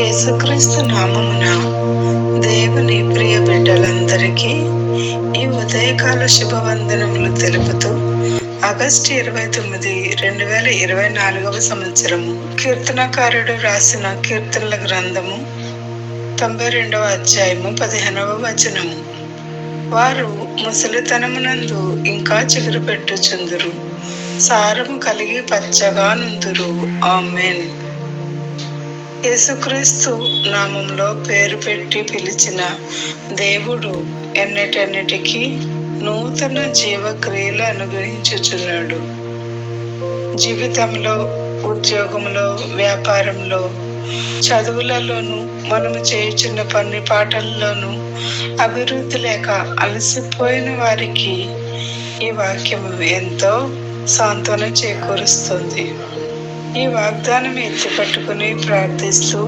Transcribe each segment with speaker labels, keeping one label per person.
Speaker 1: యేసుక్రీస్తు నామమున దేవుని ప్రియ బిడ్డలందరికీ ఈ ఉదయకాల శుభవందనములు తెలుపుతూ ఆగస్టు ఇరవై తొమ్మిది రెండు వేల ఇరవై నాలుగవ సంవత్సరము కీర్తనకారుడు రాసిన కీర్తనల గ్రంథము తొంభై రెండవ అధ్యాయము పదిహేనవ వచనము. వారు ముసలితనమునందు ఇంకా చిగురు పెట్టుచుందురు. సారము కలిగి పచ్చగా నుందురు. ఆమెన్. యేసుక్రీస్తు నామంలో పేరు పెట్టి పిలిచిన దేవుడు ఎన్నటన్నిటికీ నూతన జీవక్రియలు అనుగ్రహించుచున్నాడు. జీవితంలో ఉద్యోగంలో వ్యాపారంలో చదువులలోనూ మనము చేయుచున్న పని పాటల్లోనూ అభివృద్ధి లేక అలసిపోయిన వారికి ఈ వాక్యం ఎంతో సాంత్వన చేకూరుస్తుంది. ఈ వాగ్దానం ఎత్తిపట్టుకుని ప్రార్థిస్తూ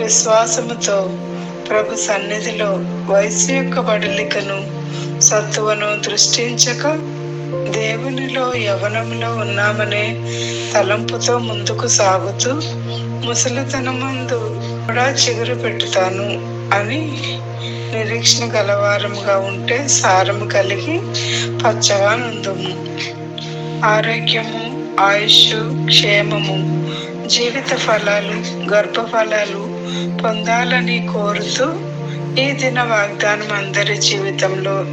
Speaker 1: విశ్వాసముతో ప్రభు సన్నిధిలో వయసు యొక్క బడలికను సత్తువను దృష్టించక దేవునిలో యవనంలో ఉన్నామనే తలంపుతో ముందుకు సాగుతూ ముసలితనమందు కూడా చిగురు పెట్టుతాను అని నిరీక్షణ గలవారముగా ఉంటే సారము కలిగి పచ్చగా నుందుము. ఆరోగ్యము ఆయుష్ క్షేమము జీవిత ఫలాలు గర్భ ఫలాలు పొందాలని కోరుతూ ఈ దిన వాగ్దానం అందరి జీవితంలో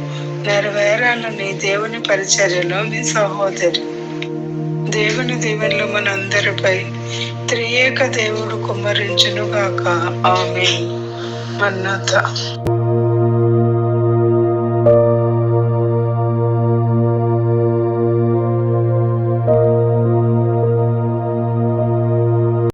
Speaker 1: నెరవేరాలని దేవుని పరిచర్యలో మీ సహోదరి. దేవుని దీవెనలు మనందరిపై త్రియేక దేవుడు కుమ్మరించునుగాక. ఆమె మన్నత.